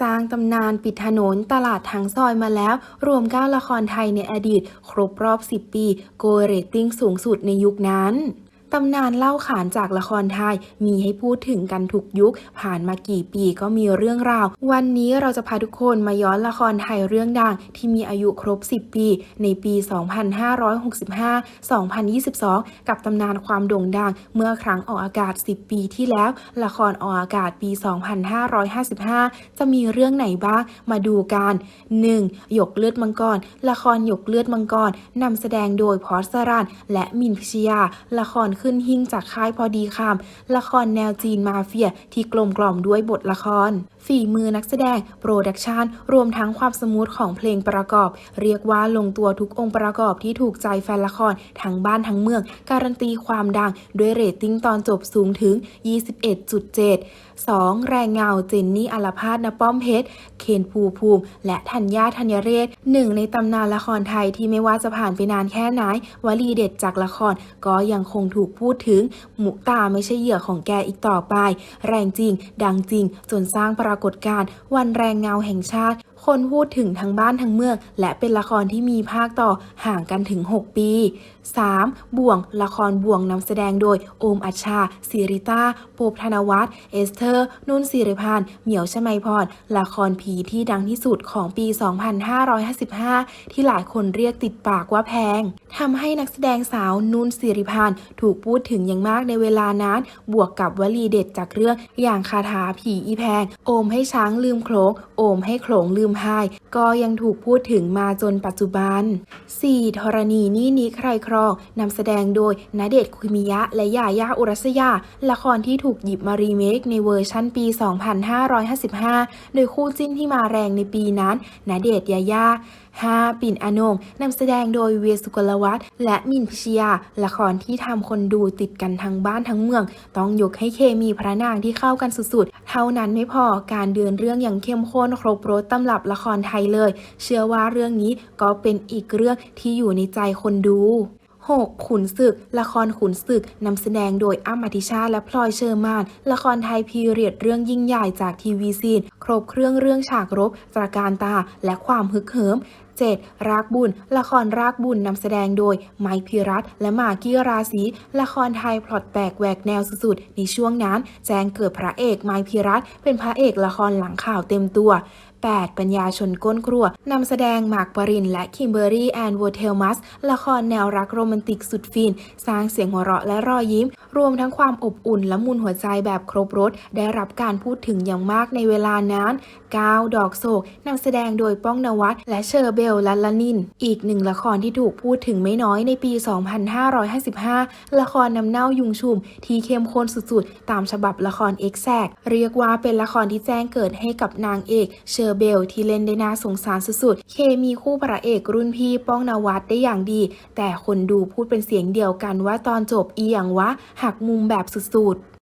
สร้างตำนานปิดถนนตลาดทั้งซอยมาแล้ว รวม9ละครไทยในอดีต ครบรอบ 10 ปี โกเรตติ้งสูงสุดในยุคนั้น ตำนานเล่าขานจากละครไทยมีให้พูดถึงกันทุกยุค ผ่านมากี่ปีก็มีเรื่องราว วันนี้เราจะพาทุกคนมาย้อนละครไทยเรื่องดัง ที่มีอายุครบ 10 ปี ในปี 2565-2022 กับตำนานความโด่งดัง เมื่อครั้งออกอากาศ 10 ปีที่แล้ว ละครออกอากาศปี 2555 จะมีเรื่องไหนบ้างมาดูกัน 1. หยกเลือดมังกร ละครหยกเลือดมังกรนำแสดงโดยพอสรันและมินพิชยาละครขึ้นหิ้งจากค่ายพอดีคำละครแนวจีนมาเฟียที่กลมกล่อมด้วยบทละครฝีมือนักแสดง โปรดักชันรวมทั้งความสมูทของเพลงประกอบ เรียกว่าลงตัวทุกองค์ประกอบที่ถูกใจแฟนละครทั้งบ้านทั้งเมือง การันตีความดัง ด้วยเรตติ้งตอนจบสูงถึง 21.7 2. แรงเงาเจนนี่อลภาสนป้อมเพชร เคนภูภูมิ และธัญญาธัญเรศหนึ่งในตำนานละครไทยที่ไม่ว่าจะผ่านไปนานแค่ไหน วลีเด็ดจากละครก็ยังคงถูกพูดถึง หมุตาไม่ใช่เหยื่อของแกอีกต่อไป แรงจริง ดังจริง จนสร้างประากฏการณ์วันแรงเงาแห่งชาติ คนพูดถึงทั้งบ้านทั้งเมือง และเป็นละครที่มีภาคต่อห่างกันถึง 6 ปี 3. บ่วง ละครบ่วงนำแสดงโดย โอมอัชชาสิริต้าโปบธนวัฒน์เอสเธอร์ นุ่นสิริพันธ์เหมียวชมัยพร ละครผีที่ดังที่สุดของปี 2555 ที่หลายคนเรียกติดปากว่าแพงทำให้นักแสดงสาวนุ่นสิริพันธ์ถูกพูดถึงอย่างมากในเวลานั้น บวกกับวลีเด็ดจากเรื่องอย่างคาถาผีอีแพง โอมให้ช้างลืมโขลงโอมให้โขลงลืมพาย ก็ยังถูกพูดถึงมาจนปัจจุบัน 4. ธรณีนี่นี้ใครครองนำแสดงโดยณเดชคุมิยะและยายาอุรัสยา ละครที่ถูกหยิบมารีเมคในเวอร์ชั่นปี 2555 โดยคู่จิ้นที่มาแรงในปีนั้นณเดชยายา 5. ปิ่นอนงนำแสดงโดยเวียสุกลวัฒน์และมินพิชยา ละครที่ทำคนดูติดกันทั้งบ้านทั้งเมือง ต้องยกให้เคมีพระนางที่เข้ากันสุดๆ เท่านั้นไม่พอการเดินเรื่องอย่างเข้มข้นครบรสตำรับละครไทยเลย เชื่อว่าเรื่องนี้ก็เป็นอีกเรื่องที่อยู่ในใจคนดู 6. ขุนศึก ละครขุนศึกนำแสดงโดยอ้ำอธิชาและพลอยเชอร์มาน ละครไทยพีเรียดเรื่องยิ่งใหญ่จากทีวีซีนครบเครื่องเรื่องฉากรบ ตราการตา และความฮึกเหิม 7. รากบุญ ละครรากบุญนำแสดงโดย ไมค์พิรัตและมากี้ราศีละครไทยพล็อตแปลกแหวกแนวสุดๆ ในช่วงนั้น แจ้งเกิดพระเอกไมค์พิรัตเป็นพระเอกละครหลังข่าวเต็มตัว 8. ปัญญาชนก้นครัวนำแสดงหมากปรินและคิมเบอรี่แอนโวเทลมัส ละครแนวรักโรแมนติกสุดฟิน สร้างเสียงหัวเราะและรอยยิ้ม รวมทั้งความอบอุ่นและมุนหัวใจแบบครบรถได้รับการพูดถึงอย่างมากในเวลานั้น 9. ดอกโศกนำแสดงโดยป้องนวัตและเชอร์เบลละละนิน อีกหนึ่งละครที่ถูกพูดถึงไม่น้อยในปี 2555 ละครนำเน่ายุงชุม ที่เข้มข้นสุดๆ ตามฉบับละครเอ็กแซกเรียกว่าเป็นละครที่แจ้งเกิดให้กับนางเอกเชอร์เบลที่เล่นได้น่าสงสารสุดๆ เคมีคู่พระเอกรุ่นพี่ป้องนวัตได้อย่างดี แต่คนดูพูดเป็นเสียงเดียวกันว่าตอนจบอีอย่างวะหักมุมแบบสุดๆ